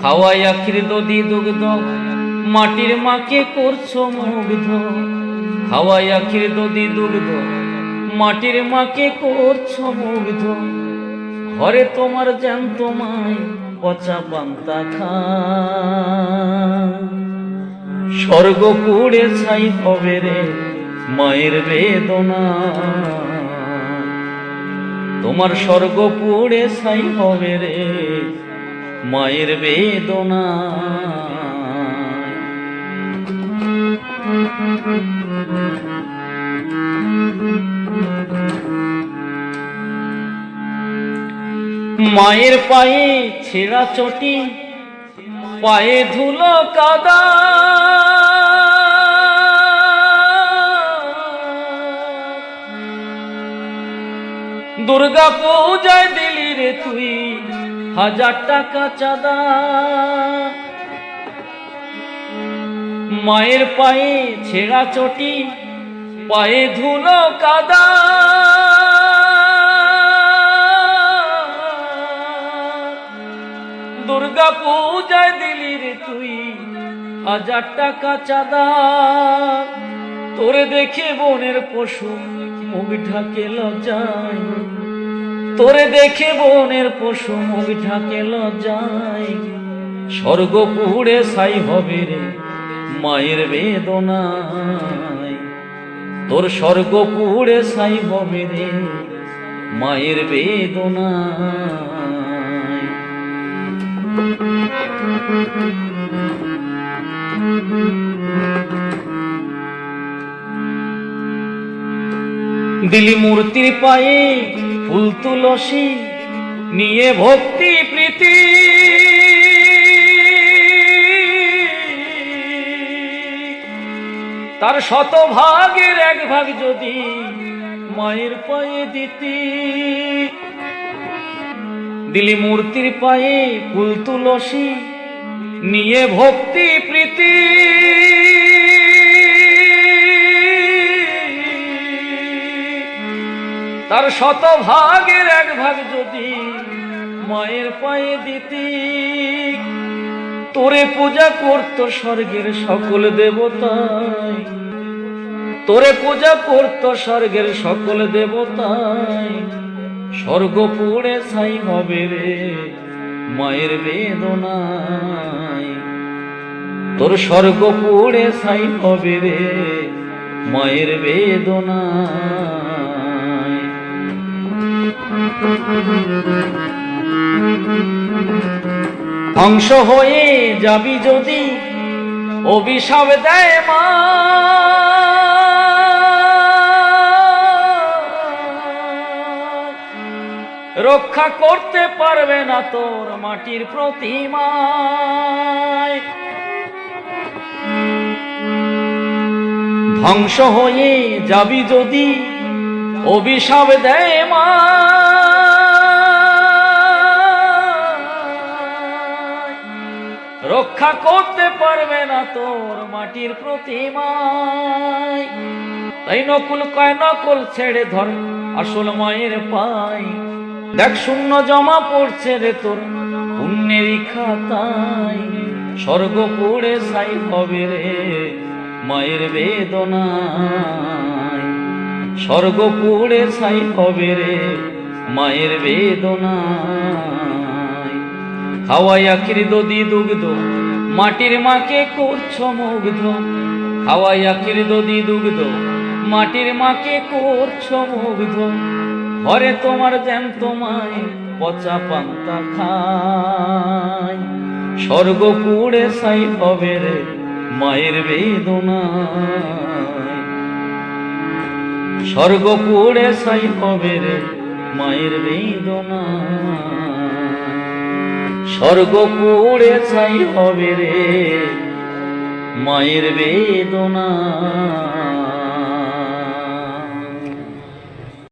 খাওয়াই আখির দদি দুগ্ধ, মাটির মাকে করছ মুগ্ধ। খাওয়াই আখির দদি দুগ্ধ, মাটির মাকে করছ মুগ্ধ। ঘরে তোমার জ্যান্ত তোমায় পচা পান্তা খা স্বর্গ পুড়ে ছাই হবে রে মায়ের বেদনা। তোমার স্বর্গ পুড়ে ছাই হবে রে মায়ের বেদনা। মায়ের পায়ে ছেঁড়া চটি পায়ে ধুলো কাদা। দুর্গা পূজায় দিলি রে তুই হাজার টাকা চাঁদা। মায়ের পায়ে ছেঁড়া চটি, পায়ে ধুলো কাদা। দুর্গা পূজায় দিলি রে তুই হাজার টাকা চাঁদা। তোরে দেখে বনের পশু মুখ ঢাকে লজ্জায়। তোরে দেখে বনের পশু মুখ ঢাকে লজ্জায়। স্বর্গ পুড়ে ছাই হবে রে মায়ের বেদনায়। তোর স্বর্গ পুড়ে ছাই হবে রে মায়ের বেদনায়। দিলি মূর্তির পায়ে ফুল তুলসী, নিয়ে ভক্তি প্রীতি। তার শত ভাগের এক ভাগ যদি মায়ের পায়ে দিতি। দিলি মূর্তির পায়ে ফুল তুলসী, নিয়ে ভক্তি প্রীতি। তার শত ভাগের এক ভাগ যদি মায়ের পায়ে দিতি। তোরে পূজা করত স্বর্গের সকল দেবতাই। তোরে পূজা করত স্বর্গের সকল দেবতাই। স্বর্গ পুড়ে ছাই হবে রে মায়ের বেদনায়। তোর স্বর্গ পুড়ে ছাই হবে রে মায়ের বেদনায়। ধ্বংস হয়ে যাবি যদি অভিশাপ দেয় মা। রক্ষা করতে পারবে না তোর মাটির প্রতিমায়। ধ্বংস হয়ে যাবি যদি অভিশাপ দেয় মা। করতে পারবে না তোর মাটির প্রতিমায়। তাই নকুল কয়, নকল ছেড়ে ধর, আসল মায়ের পাই দেখ শূন্য জমা পড়ছে রে তোর পুণ্যেরই খাতায়। স্বর্গ পড়ে সাই হবে রে মায়ের বেদনায়। স্বর্গ পড়ে ছাই হবে রে মায়ের বেদনায়। খাওয়াই আখির দদি দুগ্ধ মাটির মাকে করছ মুগ্ধ আখির দদি দুগ্ধ। মাটির মাকে করছ মুগ্ধ, ঘরে তোমার জ্যান্ত তোমায় পচা পান্তা খায়। স্বর্গ পুড়ে ছাই হবে রে মায়ের বেদনায়। স্বর্গ পুড়ে সাই হবে রে মায়ের বেদনা স্বর্গ পুড়ে ছাই হবে রে মায়ের বেদনা।